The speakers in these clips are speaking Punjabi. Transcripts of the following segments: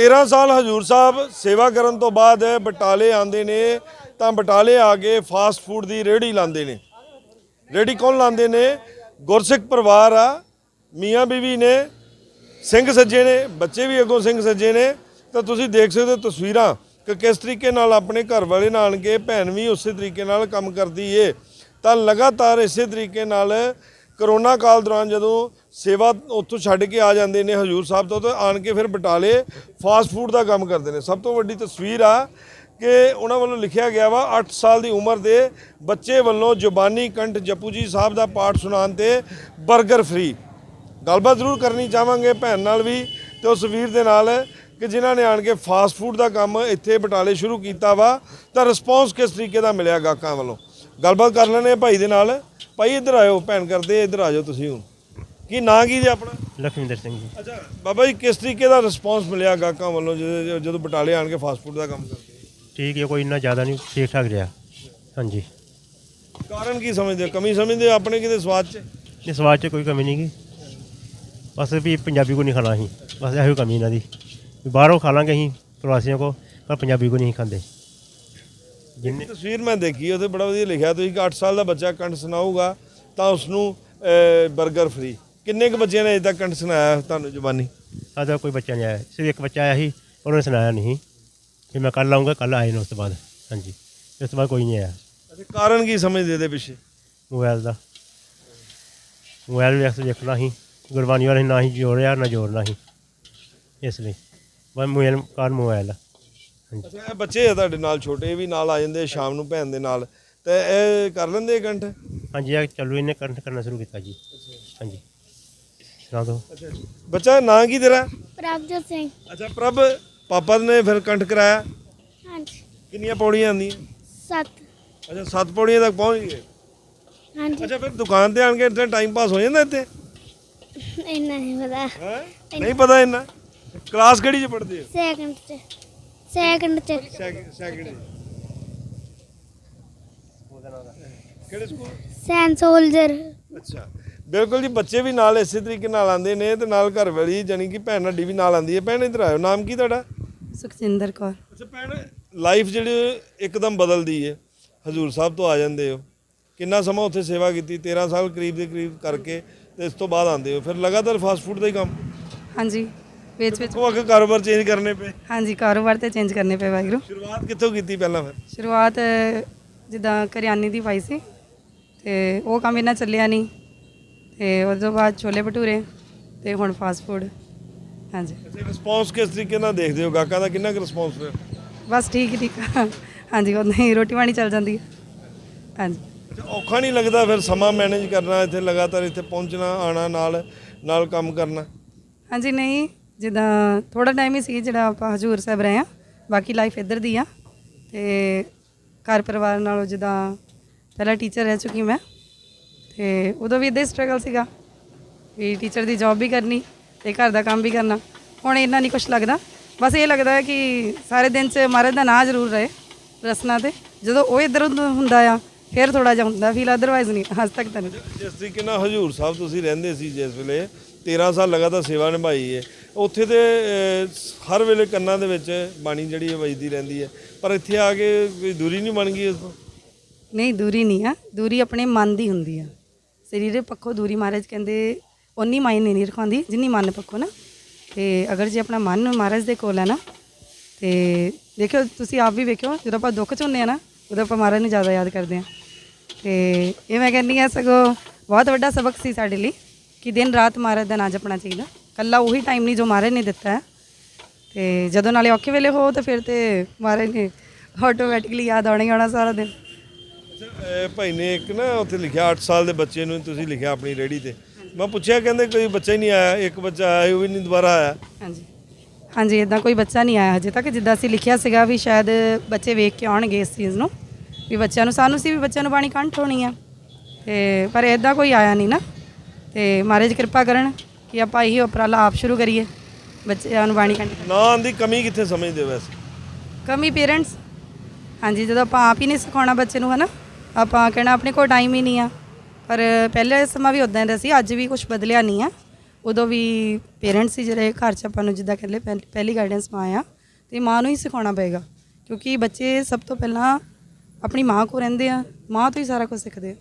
13 ਸਾਲ ਹਜੂਰ ਸਾਹਿਬ ਸੇਵਾ ਕਰਨ ਤੋਂ ਬਾਅਦ ਬਟਾਲੇ ਆਉਂਦੇ ਨੇ, ਤਾਂ ਬਟਾਲੇ ਆ ਕੇ ਫਾਸਟ ਫੂਡ ਦੀ ਰੇਹੜੀ ਲਾਉਂਦੇ ਨੇ। ਰੇਹੜੀ ਕੌਣ ਲਾਉਂਦੇ ਨੇ? ਗੁਰਸਿੱਖ ਪਰਿਵਾਰ ਆ, ਮੀਆਂ ਬੀਵੀ ਨੇ, ਸਿੰਘ ਸੱਜੇ ਨੇ, ਬੱਚੇ ਵੀ ਅੱਗੋਂ ਸਿੰਘ ਸੱਜੇ ਨੇ। ਤਾਂ ਤੁਸੀਂ ਦੇਖ ਸਕਦੇ ਹੋ ਤਸਵੀਰਾਂ ਕਿ ਕਿਸ ਤਰੀਕੇ ਨਾਲ ਆਪਣੇ ਘਰ ਵਾਲੇ ਨਾਲ ਕੇ ਭੈਣ ਵੀ ਉਸੇ ਤਰੀਕੇ ਨਾਲ ਕੰਮ ਕਰਦੀ ਏ। ਤਾਂ ਲਗਾਤਾਰ ਇਸੇ ਤਰੀਕੇ ਨਾਲ ਕਰੋਨਾ ਕਾਲ ਦੌਰਾਨ ਜਦੋਂ ਸੇਵਾ ਉੱਥੋਂ ਛੱਡ ਕੇ ਆ ਜਾਂਦੇ ਨੇ ਹਜੂਰ ਸਾਹਿਬ ਤੋਂ, ਤਾਂ ਆਣ ਕੇ ਫਿਰ ਬਟਾਲੇ ਫਾਸਟ ਫੂਡ ਦਾ ਕੰਮ ਕਰਦੇ ਨੇ। ਸਭ ਤੋਂ ਵੱਡੀ ਤਸਵੀਰ ਆ ਕਿ ਉਹਨਾਂ ਵੱਲੋਂ ਲਿਖਿਆ ਗਿਆ ਵਾ 8 ਸਾਲ ਦੀ ਉਮਰ ਦੇ ਬੱਚੇ ਵੱਲੋਂ ਜ਼ੁਬਾਨੀ ਕੰਠ ਜਪੂ ਜੀ ਸਾਹਿਬ ਦਾ ਪਾਠ ਸੁਣਾਉਣ ਤੇ 버ਗਰ ਫ੍ਰੀ ਗੱਲਬਾਤ ਜ਼ਰੂਰ ਕਰਨੀ ਚਾਹਾਂਗੇ ਭੈਣ ਨਾਲ ਵੀ ਤੇ ਉਸ ਵੀਰ ਦੇ ਨਾਲ ਕਿ ਜਿਨ੍ਹਾਂ ਨੇ ਆਣ ਕੇ ਫਾਸਟ ਫੂਡ ਦਾ ਕੰਮ ਇੱਥੇ ਬਟਾਲੇ ਸ਼ੁਰੂ ਕੀਤਾ ਵਾ, ਤਾਂ ਰਿਸਪੌਂਸ ਕਿਸ ਤਰੀਕੇ ਦਾ ਮਿਲਿਆ ਗਾਹਕਾਂ ਵੱਲੋਂ? ਗੱਲਬਾਤ ਕਰ ਲੈਣੇ ਭਾਈ ਦੇ ਨਾਲ। ਭਾਈ ਇੱਧਰ ਆਇਓ ਭੈਣ ਕਰਦੇ ਇੱਧਰ ਆ ਜਾਓ ਤੁਸੀਂ ਹੁਣ। ਕੀ ਨਾਂ ਕੀ ਜੀ ਆਪਣਾ? ਲਖਵਿੰਦਰ ਸਿੰਘ ਜੀ। ਅੱਛਾ ਬਾਬਾ ਜੀ ਕਿਸ ਤਰੀਕੇ ਦਾ ਰਿਸਪੌਂਸ ਮਿਲਿਆ ਗਾਹਕਾਂ ਵੱਲੋਂ ਜਦੋਂ ਜਦੋਂ ਬਟਾਲੇ ਆਣ ਕੇ ਫਾਸਟ ਫੂਡ ਦਾ ਕੰਮ ਕਰਦੇ? ਠੀਕ ਹੈ ਕੋਈ ਇੰਨਾ ਜ਼ਿਆਦਾ ਨਹੀਂ ਠੀਕ ਠਾਕ ਰਿਹਾ। ਹਾਂਜੀ। ਕਾਰਨ ਕੀ ਸਮਝਦੇ ਹੋ? ਕਮੀ ਸਮਝਦੇ ਹੋ ਆਪਣੇ ਕਿਤੇ ਸਵਾਦ 'ਚ? ਇਸ ਸਵਾਦ 'ਚ ਕੋਈ ਕਮੀ ਨਹੀਂ ਗੀ। ਬਸ ਵੀ ਪੰਜਾਬੀ ਕੋ ਨਹੀਂ ਖਾਣਾ ਅਸੀਂ। ਬਸ ਇਹੋ ਕਮੀ ਇਹਨਾਂ ਦੀ। ਵੀ ਬਾਹਰੋਂ ਖਾ ਲਾਂਗੇ ਅਸੀਂ ਪ੍ਰਵਾਸੀਆਂ ਕੋ ਪਰ ਪੰਜਾਬੀ ਕੋ ਨਹੀਂ ਖਾਂਦੇ। ਜਿੰਨੇ ਤਸਵੀਰ ਮੈਂ ਦੇਖੀ ਉਹਦੇ ਬੜਾ ਵਧੀਆ ਲਿਖਿਆ ਤੁਸੀਂ ਕਿ 8 ਸਾਲ ਦਾ ਬੱਚਾ ਕੰਠ ਸੁਣਾਊਗਾ ਤਾਂ ਉਸ ਨੂੰ 버ਗਰ ਫ੍ਰੀ ਕਿੰਨੇ ਕੁ ਬੱਚਿਆਂ ਨੇ ਅਜੇ ਤੱਕ ਕੰਠ ਸੁਣਾਇਆ ਤੁਹਾਨੂੰ ਜ਼ੁਬਾਨੀ? ਆਦਾ ਕੋਈ ਬੱਚਾ ਨਹੀਂ ਆਇਆ ਸਿਰਫ ਇੱਕ ਬੱਚਾ ਆਇਆ ਸੀ ਉਹਨੇ ਸੁਣਾਇਆ ਨਹੀਂ। ਕਿ ਮੈਂ ਕੱਲ ਆਉਂਗਾ ਕੱਲ ਆਏ ਨੇ ਉਸ ਤੋਂ ਬਾਅਦ। ਹਾਂਜੀ ਇਸ ਤੋਂ ਬਾਅਦ ਕੋਈ ਨਹੀਂ ਆਇਆ। ਅੱਛਾ ਕਾਰਨ ਕੀ ਸਮਝਦੇ ਇਹਦੇ ਪਿੱਛੇ? ਮੋਬਾਈਲ ਦਾ। ਮੋਬਾਈਲ ਵੀ ਅਕਸਰ ਦੇਖਣਾ ਸੀ ਗੁਰਬਾਣੀ ਵਾਲੇ ਨਾ ਹੀ ਜੋੜਿਆ ਨਾ ਜੋੜਨਾ ਸੀ। ਇਸ ਲਈ ਬਸ ਮੋਬਾਈਲ ਕਾਰ ਮੋਬਾਈਲ ਆ। ਅੱਛਾ ਇਹ ਬੱਚੇ ਆ ਤੁਹਾਡੇ ਨਾਲ ਛੋਟੇ ਵੀ ਨਾਲ ਆ ਜਾਂਦੇ ਆ ਸ਼ਾਮ ਨੂੰ ਭੈਣ ਦੇ ਨਾਲ। ਤੇ ਇਹ ਕਰ ਲੈਂਦੇ ਆ ਕੰਠ? ਹਾਂਜੀ ਆ ਚੱਲੂ ਇਹਨੇ ਕੰਠ ਕਰਨਾ ਸ਼ੁਰੂ ਕੀਤਾ ਜੀ। ਹਾਂਜੀ। ਸੁਣਾ ਦਿਓ। ਅੱਛਾ ਬੱਚਾ ਨਾਂ ਕੀ ਤੇਰਾ? ਪ੍ਰਭਜੋਤ ਸਿੰਘ। ਅੱਛਾ ਪ੍ਰਭ ਪਾਪਾ ਨੇ ਫਿਰ ਕੰਠ ਕਰਾਇਆ? ਹਾਂਜੀ। ਕਿੰਨੀਆਂ ਪੌੜੀਆਂ ਆਂਦੀਆਂ ਸੱਤ। ਅੱਛਾ ਸੱਤ ਪੌੜੀਆਂ ਤੱਕ ਪਹੁੰਚ ਗਏ? ਹਾਂਜੀ। ਅੱਛਾ ਫਿਰ ਦੁਕਾਨ ਤੇ ਆਣ ਕੇ ਇੱਥੇ ਟਾਈਮ ਪਾਸ ਹੋ ਜਾਂਦਾ ਇੱਥੇ? ਇੰਨਾ ਨਹੀਂ ਪਤਾ। ਹੈ? ਨਹੀਂ ਪਤਾ ਇੰਨਾ? ਕਲਾਸ ਕਿਹੜੀ ਚ ਪੜ੍ਹਦੇ ਹੋ? ਸੈਕੰਡ ਚ। ਸੈਕੰਡ ਚ। ਸੈਕਿੰਡ ਸੈਕਿੰਡ ਕਿਹੜੇ ਸਕੂਲ? Saint soldier. ਅੱਛਾ। ਬਿਲਕੁਲ ਜੀ ਬੱਚੇ ਵੀ ਨਾਲ ਇਸੇ ਤਰੀਕੇ ਨਾਲ ਆਉਂਦੇ ਨੇ ਤੇ ਨਾਲ ਘਰ ਵਾਲੀ ਜਾਨੀ ਕਿ ਭੈਣ ਸਾਡੀ ਵੀ ਨਾਲ ਆਉਂਦੀ ਹੈ। ਭੈਣ ਇੱਧਰ ਆਇਓ। ਨਾਮ ਕੀ ਤੁਹਾਡਾ? ਸੁਖਜਿੰਦਰ ਕੌਰ। ਅੱਛਾ ਭੈਣ ਲਾਈਫ ਜਿਹੜੀ ਇੱਕਦਮ ਬਦਲਦੀ ਹੈ। ਹਜ਼ੂਰ ਸਾਹਿਬ ਤੋਂ ਆ ਜਾਂਦੇ ਹੋ। ਕਿੰਨਾ ਸਮਾਂ ਉੱਥੇ ਸੇਵਾ ਕੀਤੀ? 13 ਸਾਲ ਕਰੀਬ ਦੇ ਕਰੀਬ ਕਰਕੇ ਤੇ ਇਸ ਤੋਂ ਬਾਅਦ ਆਉਂਦੇ ਹੋ। ਫਿਰ ਲਗਾਤਾਰ ਫਾਸਟ ਫੂਡ ਦਾ ਹੀ ਕੰਮ? ਹਾਂਜੀ। ਵਿੱਚ ਵਿੱਚ। ਉਹ ਅੱਗੇ ਕਾਰੋਬਾਰ ਚੇਂਜ ਕਰਨੇ ਪਏ। ਹਾਂਜੀ ਕਾਰੋਬਾਰ ਤੇ ਚੇਂਜ ਕਰਨੇ ਪਏ ਵਾਹਿਗੁਰੂ। ਸ਼ੁਰੂਆਤ ਕਿੱਥੋਂ ਕੀਤੀ ਪਹਿਲਾਂ ਫਿਰ? ਸ਼ੁਰੂਆਤ ਜਿੱਦਾਂ ਕਰਿਆਨੇ ਦੀ ਪਾਈ ਸੀ। ਤੇ ਉਹ ਕੰਮ ਇਹਨਾਂ ਚੱਲਿਆ ਨਹੀਂ। ਤੇ ਉਸ ਤੋਂ ਬਾਅਦ ਛੋਲੇ ਭਟੂਰੇ ਤੇ ਹੁਣ ਫਾਸਟ ਫੂਡ ਹਾਂਜੀ। ਅੱਛਾ ਰਿਸਪੌਂਸ ਕਿਸ ਤਰੀਕੇ ਨਾਲ ਦੇਖਦੇ ਹੋ? ਗਾਹਕਾਂ ਦਾ ਕਿੰਨਾ ਕੁ ਰਿਸਪੌਂਸ ਫਿਰ ਬਸ ਠੀਕ ਠੀਕ। ਆ। ਹਾਂਜੀ ਉਹ ਨਹੀਂ ਰੋਟੀ ਪਾਣੀ ਚੱਲ ਜਾਂਦੀ ਹੈ। ਹਾਂਜੀ। ਅੱਛਾ ਔਖਾ ਨਹੀਂ ਲੱਗਦਾ ਫਿਰ ਸਮਾਂ ਮੈਨੇਜ ਕਰਨਾ ਇੱਥੇ ਲਗਾਤਾਰ ਇੱਥੇ ਪਹੁੰਚਣਾ ਆਣਾ ਨਾਲ ਨਾਲ ਕੰਮ ਕਰਨਾ? ਹਾਂਜੀ ਨਹੀਂ। ਜਿੱਦਾਂ ਥੋੜਾ ਟਾਈਮ ਹੀ ਸੀ ਜਿਹੜਾ ਆਪਾਂ ਹਜੂਰ ਸਾਹਿਬ ਰਹੇ ਆ ਬਾਕੀ ਲਾਈਫ ਇੱਧਰ ਦੀ ਆ ਤੇ ਘਰ ਪਰਿਵਾਰ ਨਾਲੋਂ ਜਿੱਦਾਂ ਪਹਿਲਾਂ ਟੀਚਰ ਰਹਿ ਚੁੱਕੀ ਮੈਂ ਤੇ ਉਦੋਂ ਵੀ ਇਦਾਂ ਹੀ ਸਟਰਗਲ ਸੀਗਾ ਵੀ ਟੀਚਰ ਦੀ ਜੌਬ ਵੀ ਕਰਨੀ ਤੇ ਘਰ ਦਾ ਕੰਮ ਵੀ ਕਰਨਾ। ਹੁਣ ਇੰਨਾ ਨਹੀਂ ਕੁਝ ਲੱਗਦਾ। ਬਸ ਇਹ ਲੱਗਦਾ ਹੈ ਕਿ ਸਾਰੇ ਦਿਨ 'ਚ ਮਹਾਰਾਜ ਦਾ ਨਾਂ ਜ਼ਰੂਰ ਰਹੇ ਰਸਨਾ ਤੇ। ਜਦੋਂ ਉਹ ਇੱਧਰ ਹੁੰਦਾ ਆ, ਫਿਰ ਥੋੜਾ ਜਿਹਾ ਹੁੰਦਾ ਫੀਲ ਅਦਰਵਾਈਜ਼ ਨਹੀਂ ਅੱਜ ਤੱਕ ਤਾਂ ਨਹੀਂ ਜਿਸ ਤਰੀਕੇ ਨਾਲ ਹਜੂਰ ਸਾਹਿਬ ਤੁਸੀਂ ਰਹਿੰਦੇ ਸੀ ਜਿਸ ਵੇਲੇ 13 ਸਾਲ ਲਗਾਤਾਰ ਸੇਵਾ ਨਿਭਾਈ ਹੈ ਉੱਥੇ ਦੇ ਹਰ ਵੇਲੇ ਕੰਨਾਂ ਦੇ ਵਿੱਚ ਬਾਣੀ ਜਿਹੜੀ ਹੈ ਵੱਜਦੀ ਰਹਿੰਦੀ ਹੈ। ਪਰ ਇੱਥੇ ਆ ਕੇ ਕੋਈ ਦੂਰੀ ਨਹੀਂ ਬਣ ਗਈ ਉਸ ਤੋਂ ਨਹੀਂ, ਦੂਰੀ ਨਹੀਂ ਆ। ਦੂਰੀ ਆਪਣੇ ਮਨ ਦੀ ਹੁੰਦੀ ਆ। ਸਰੀਰੇ ਪੱਖੋਂ ਦੂਰੀ ਮਹਾਰਾਜ ਕਹਿੰਦੇ ਉਨੀ ਮਾਇਨੇ ਨਹੀਂ ਰਖਾਉਂਦੀ, ਜਿੰਨੀ ਮਨ ਪੱਖੋਂ ਨਾ। ਤੇ ਅਗਰ ਜੇ ਆਪਣਾ ਮਨ ਮਹਾਰਾਜ ਦੇ ਕੋਲ ਹੈ ਨਾ, ਤੇ ਦੇਖਿਓ, ਤੁਸੀਂ ਆਪ ਵੀ ਵੇਖਿਓ, ਜਦੋਂ ਆਪਾਂ ਦੁੱਖ ਚ ਹੁੰਦੇ ਆ ਨਾ, ਉਦੋਂ ਆਪਾਂ ਮਹਾਰਾਜ ਨੂੰ ਜ਼ਿਆਦਾ ਯਾਦ ਕਰਦੇ ਆ। ਤੇ ਇਹ ਮੈਂ ਕਹਿੰਦੀ ਆ, ਸਗੋਂ ਬਹੁਤ ਵੱਡਾ ਸਬਕ ਸੀ ਸਾਡੇ ਲਈ, ਕਿ ਦਿਨ ਰਾਤ ਮਹਾਰਾਜ ਦਾ ਨਾਂ ਜਪਣਾ ਚਾਹੀਦਾ। ਕੱਲਾ ਉਹੀ ਟਾਈਮ ਨਹੀਂ ਜੋ ਮਹਾਰਾਜ ਨੇ ਦਿੱਤਾ। ਹੈ ਤੇ ਜਦੋਂ ਨਾਲੇ ਔਖੇ ਵੇਲੇ ਹੋ ਤਾਂ ਫਿਰ ਤੇ ਮਹਾਰਾਜ ਨੇ ਆਟੋਮੈਟਿਕਲੀ ਯਾਦ ਆਉਣਾ ਹੀ ਆਉਣਾ ਸਾਰਾ ਦਿਨ। ਅੱਛਾ, ਭਾਈ ਨੇ ਇੱਕ ਨਾ ਉੱਥੇ ਲਿਖਿਆ 8 ਸਾਲ ਦੇ ਬੱਚੇ ਨੂੰ ਤੁਸੀਂ ਲਿਖਿਆ ਆਪਣੀ ਰੇੜੀ ਤੇ। ਮੈਂ ਪੁੱਛਿਆ ਕਹਿੰਦੇ ਕੋਈ ਬੱਚਾ ਹੀ ਨਹੀਂ ਆਇਆ ਇੱਕ ਬੱਚਾ ਆਇਆ ਉਹ ਵੀ ਨਹੀਂ ਦੁਬਾਰਾ ਆਇਆ। ਹਾਂਜੀ। ਹਾਂਜੀ ਇਦਾਂ ਕੋਈ ਬੱਚਾ ਨਹੀਂ ਆਇਆ ਹਜੇ ਤੱਕ ਜਿੱਦਾਂ ਅਸੀਂ ਲਿਖਿਆ ਸੀਗਾ ਵੀ ਸ਼ਾਇਦ ਬੱਚੇ ਵੇਖ ਕੇ ਆਉਣਗੇ ਇਸ ਚੀਜ਼ ਨੂੰ ਵੀ ਬੱਚਿਆਂ ਨੂੰ ਸਾਨੂੰ ਸੀ ਵੀ ਬੱਚਿਆਂ ਨੂੰ ਬਾਣੀ ਕੰਠ ਹੋਣੀ ਆ। ਤੇ ਪਰ ਇਦਾਂ ਕੋਈ ਆਇਆ ਨਹੀਂ ਨਾ। ਤੇ ਮਹਾਰਾਜ ਕਿਰਪਾ ਕਰਨ ਕਿ ਆਪਾਂ ਇਹੀ ਉਪਰਾਲਾ ਆਪ ਸ਼ੁਰੂ ਕਰੀਏ ਬੱਚਿਆਂ ਨੂੰ ਬਾਣੀ ਨਾਂ ਦੀ ਕਮੀ ਕਿੱਥੇ ਸਮਝਦੇ ਹੋ ਵੈਸੇ? ਕਮੀ ਪੇਰੈਂਟਸ। ਹਾਂਜੀ ਜਦੋਂ ਆਪਾਂ ਆਪ ਹੀ ਨਹੀਂ ਸਿਖਾਉਣਾ ਬੱਚੇ ਨੂੰ ਹਨਾ? ਆਪਾਂ ਕਹਿਣਾ ਆਪਣੇ ਕੋਲ ਟਾਈਮ ਹੀ ਨਹੀਂ ਆ। ਪਰ ਪਹਿਲੇ ਸਮਾਂ ਵੀ ਉਦਾਂ ਦਾ ਸੀ ਅੱਜ ਵੀ ਕੁਝ ਬਦਲਿਆ ਨਹੀਂ ਆ। ਉਦੋਂ ਵੀ ਪੇਰੈਂਟਸ ਹੀ ਜਿਹੜੇ ਘਰ 'ਚ ਆਪਾਂ ਨੂੰ ਜਿੱਦਾਂ ਕਹਿੰਦੇ ਪਹਿ- ਪਹਿਲੀ ਗਾਈਡੈਂਸ ਮਾਂ ਆ ਤੇ ਮਾਂ ਨੂੰ ਹੀ ਸਿਖਾਉਣਾ ਪਏਗਾ। ਕਿਉਂਕਿ ਬੱਚੇ ਸਭ ਤੋਂ ਪਹਿਲਾਂ ਆਪਣੀ ਮਾਂ ਕੋ ਰਹਿੰਦੇ ਆ ਮਾਂ ਤੋਂ ਹੀ ਸਾਰਾ ਕੁਝ ਸਿੱਖਦੇ ਆ।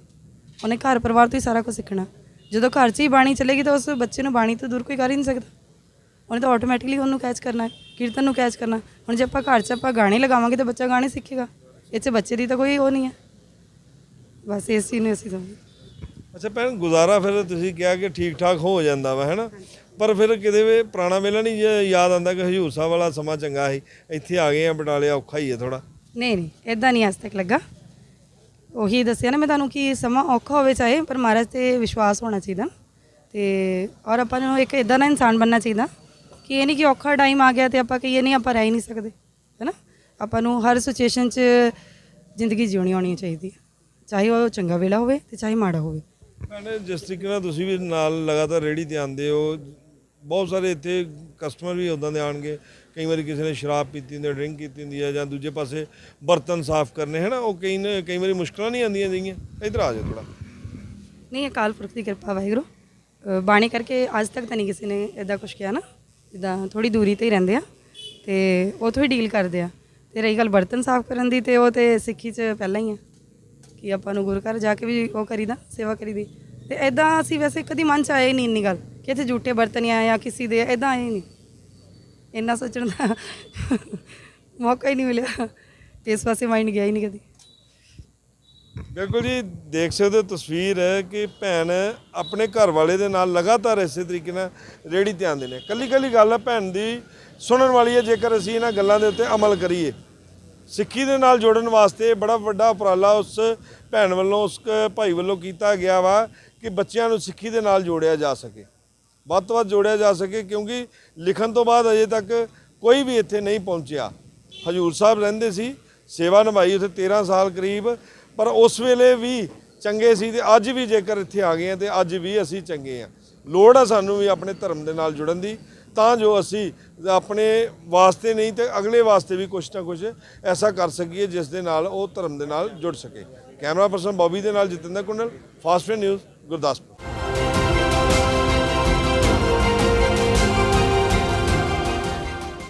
ਉਹਨੇ ਘਰ ਪਰਿਵਾਰ ਤੋਂ ਹੀ ਸਾਰਾ ਕੁਝ ਸਿੱਖਣਾ। ਜਦੋਂ ਘਰ 'ਚ ਹੀ ਬਾਣੀ ਚੱਲੇਗੀ ਤਾਂ ਉਸ ਬੱਚੇ ਨੂੰ ਬਾਣੀ ਤੋਂ ਦੂਰ ਕੋਈ ਕਰ ਹੀ ਨਹੀਂ ਸਕਦਾ। ਉਹਨੇ ਤਾਂ ਆਟੋਮੈਟਿਕਲੀ ਉਹਨੂੰ ਕੈਚ ਕਰਨਾ ਹੈ, ਕੀਰਤਨ ਨੂੰ ਕੈਚ ਕਰਨਾ ਹੁਣ ਜੇ ਆਪਾਂ ਘਰ 'ਚ ਆਪਾਂ ਗਾਣੇ ਲਗਾਵਾਂਗੇ ਤਾਂ ਬੱਚਾ ਗਾਣੇ ਸਿੱਖੇਗਾ। ਇਹ 'ਚ ਬੱਚੇ ਦੀ ਤਾਂ ਕੋਈ ਉਹ ਨਹੀਂ ਹੈ। ਬਸ ਇਸ ਚੀਜ਼ ਨੂੰ ਅਸੀਂ ਸਮਝਦੇ ਅੱਛਾ ਭੈਣ ਗੁਜ਼ਾਰਾ ਫਿਰ ਤੁਸੀਂ ਕਿਹਾ ਕਿ ਠੀਕ ਠਾਕ ਹੋ ਜਾਂਦਾ ਵਾ ਹੈਨਾ? ਪਰ ਫਿਰ ਕਿਤੇ ਵੀ ਪੁਰਾਣਾ ਵੇਲਾ ਨਹੀਂ ਯਾਦ ਆਉਂਦਾ ਕਿ ਹਜੂਰ ਸਾਹਿਬ ਵਾਲਾ ਸਮਾਂ ਚੰਗਾ ਸੀ ਇੱਥੇ ਆ ਗਏ ਆ ਬਟਾਲੇ ਔਖਾ ਹੀ ਹੈ ਥੋੜਾ ਨਹੀਂ ਨਹੀਂ ਇਦਾਂ ਨਹੀਂ ਅੱਜ ਤੱਕ ਲੱਗਾ। ਉਹੀ ਦੱਸਿਆ ਨਾ ਮੈਂ ਤੁਹਾਨੂੰ ਕਿ ਸਮਾਂ ਔਖਾ ਹੋਵੇ ਚਾਹੇ, ਪਰ ਮਹਾਰਾਜ ਤੇ ਵਿਸ਼ਵਾਸ ਹੋਣਾ ਚਾਹੀਦਾ। ਤੇ ਔਰ ਆਪਾਂ ਨੂੰ ਇੱਕ ਇਦਾਂ ਦਾ ਇਨਸਾਨ ਬਣਨਾ ਚਾਹੀਦਾ ਕਿ ਇਹ ਨਹੀਂ ਕਿ ਔਖਾ ਟਾਈਮ ਆ ਗਿਆ ਤੇ ਆਪਾਂ ਕਹੀਏ ਨਹੀਂ, ਆਪਾਂ ਰਹਿ ਹੀ ਨਹੀਂ ਸਕਦੇ, ਹੈਨਾ? ਆਪਾਂ ਨੂੰ ਹਰ ਸਿਚੁਏਸ਼ਨ 'ਚ ਜ਼ਿੰਦਗੀ ਜਿਉਣੀ ਆਉਣੀ ਚਾਹੀਦੀ ਹੈ। ਚਾਹੇ ਉਹ ਚੰਗਾ ਵੇਲਾ ਹੋਵੇ ਤੇ ਚਾਹੇ ਮਾੜਾ ਹੋਵੇ। ਭੈਣੇ, ਜਿਸ ਤਰੀਕੇ ਨਾਲ ਤੁਸੀਂ ਵੀ ਨਾਲ ਲਗਾਤਾਰ ਰੇੜੀ ਤੇ ਆਉਂਦੇ ਹੋ, ਬਹੁਤ ਸਾਰੇ ਇੱਥੇ ਕਸਟਮਰ ਵੀ ਉਦਾਂ ਦੇ ਆਣਗੇ ਕਈ ਵਾਰੀ ਕਿਸੇ ਨੇ ਸ਼ਰਾਬ ਪੀਤੀ ਹੁੰਦੀ ਹੈ, ਡਰਿੰਕ ਕੀਤੀ ਹੁੰਦੀ ਹੈ ਜਾਂ ਦੂਜੇ ਪਾਸੇ ਬਰਤਨ ਸਾਫ਼ ਕਰਨੇ ਹੈ ਨਾ ਉਹ ਕਈ ਨੇ, ਕਈ ਵਾਰੀ ਮੁਸ਼ਕਲਾਂ ਨਹੀਂ ਆਉਂਦੀਆਂ ਜਿਹੀਆਂ ਇੱਧਰ ਆ ਜਾਓ ਥੋੜਾ ਨਹੀਂ ਅਕਾਲ ਪੁਰਖ ਦੀ ਕਿਰਪਾ, ਵਾਹਿਗੁਰੂ। ਬਾਣੀ ਕਰਕੇ ਅੱਜ ਤੱਕ ਤਾਂ ਨਹੀਂ ਕਿਸੇ ਨੇ ਇਦਾਂ ਕੁਝ ਕਿਹਾ ਨਾ, ਜਿੱਦਾਂ ਥੋੜੀ ਦੂਰੀ ਤੇ ਹੀ ਰਹਿੰਦੇ ਆ, ਤੇ ਉੱਥੋਂ ਹੀ ਡੀਲ ਕਰਦੇ ਆ। ਤੇ ਰਹੀ ਗੱਲ ਬਰਤਨ ਸਾਫ਼ ਕਰਨ ਦੀ ਤੇ ਉਹ ਤੇ ਸਿੱਖੀ 'ਚ ਪਹਿਲਾਂ ਹੀ ਆ, ਕਿ ਆਪਾਂ ਨੂੰ ਗੁਰੂ ਘਰ ਜਾ ਕੇ ਵੀ ਉਹ ਕਰੀਦਾ, ਸੇਵਾ ਕਰੀਦੀ। ਤੇ ਇਦਾਂ ਅਸੀਂ ਵੈਸੇ ਕਦੀ ਮਨ 'ਚ ਆਏ ਹੀ ਨਹੀਂ ਇੰਨੀ ਗੱਲ, ਕਿ ਇੱਥੇ ਝੂਠੇ ਬਰਤਨ ਆ, ਜਾਂ ਕਿਸੇ ਦੇ ਇਦਾਂ ਆਏ ਨਹੀਂ। ਇੰਨਾ ਸੋਚਣ ਦਾ ਮੌਕਾ ਹੀ ਨਹੀਂ ਮਿਲਿਆ। ਇਸ ਪਾਸੇ ਮਾਈਂਡ ਗਿਆ ਹੀ ਨਹੀਂ ਕਦੀ। ਬਿਲਕੁਲ ਜੀ, ਦੇਖ ਸਕਦੇ ਹੋ ਤਸਵੀਰ ਕਿ ਭੈਣ ਆਪਣੇ ਘਰ ਵਾਲੇ ਦੇ ਨਾਲ ਲਗਾਤਾਰ ਇਸੇ ਤਰੀਕੇ ਨਾਲ ਰੇੜੀ ਧਿਆਨ ਆਉਂਦੇ ਨੇ। ਕੱਲੀ ਕੱਲੀ ਗੱਲ ਹੈ ਭੈਣ ਦੀ ਸੁਣਨ ਵਾਲੀ ਹੈ, ਜੇਕਰ ਅਸੀਂ ਇਹਨਾਂ ਗੱਲਾਂ ਦੇ ਉੱਤੇ ਅਮਲ ਕਰੀਏ। ਸਿੱਖੀ ਦੇ ਨਾਲ ਜੋੜਨ ਵਾਸਤੇ ਬੜਾ ਵੱਡਾ ਉਪਰਾਲਾ ਉਸ ਭੈਣ ਵੱਲੋਂ, ਉਸ ਕ- ਭਾਈ ਵੱਲੋਂ ਕੀਤਾ ਗਿਆ ਵਾ ਕਿ ਬੱਚਿਆਂ ਨੂੰ ਸਿੱਖੀ ਦੇ ਨਾਲ ਜੋੜਿਆ ਜਾ ਸਕੇ। ਵੱਧ ਤੋਂ ਵੱਧ ਜੋੜਿਆ ਜਾ ਸਕੇ, ਕਿਉਂਕਿ ਲਿਖਣ ਤੋਂ ਬਾਅਦ ਅਜੇ ਤੱਕ ਕੋਈ ਵੀ ਇੱਥੇ ਨਹੀਂ ਪਹੁੰਚਿਆ। ਹਜੂਰ ਸਾਹਿਬ ਰਹਿੰਦੇ ਸੀ, ਸੇਵਾ ਨਿਭਾਈ ਉੱਥੇ 13 ਸਾਲ ਕਰੀਬ, ਪਰ ਉਸ ਵੇਲੇ ਵੀ ਚੰਗੇ ਸੀ ਤੇ ਅੱਜ ਵੀ ਜੇਕਰ ਇੱਥੇ ਆ ਗਏ ਆ ਤੇ ਅੱਜ ਵੀ ਅਸੀਂ ਚੰਗੇ ਆ। ਲੋੜ ਆ ਸਾਨੂੰ ਵੀ ਆਪਣੇ ਧਰਮ ਦੇ ਨਾਲ ਜੁੜਨ ਦੀ, ਤਾਂ ਜੋ ਅਸੀਂ ਆਪਣੇ ਵਾਸਤੇ ਨਹੀਂ ਤੇ ਅਗਲੇ ਵਾਸਤੇ ਵੀ ਕੁਝ ਨਾ ਕੁਝ ਐਸਾ ਕਰ ਸਕੀਏ ਜਿਸ ਦੇ ਨਾਲ ਉਹ ਧਰਮ ਦੇ ਨਾਲ ਜੁੜ ਸਕੇ। ਕੈਮਰਾ ਪਰਸਨ ਬੌਬੀ ਦੇ ਨਾਲ ਜਤਿੰਦਰ ਕੁੰਡਲ, ਫਾਸਟ ਨਿਊਜ਼, ਗੁਰਦਾਸਪੁਰ।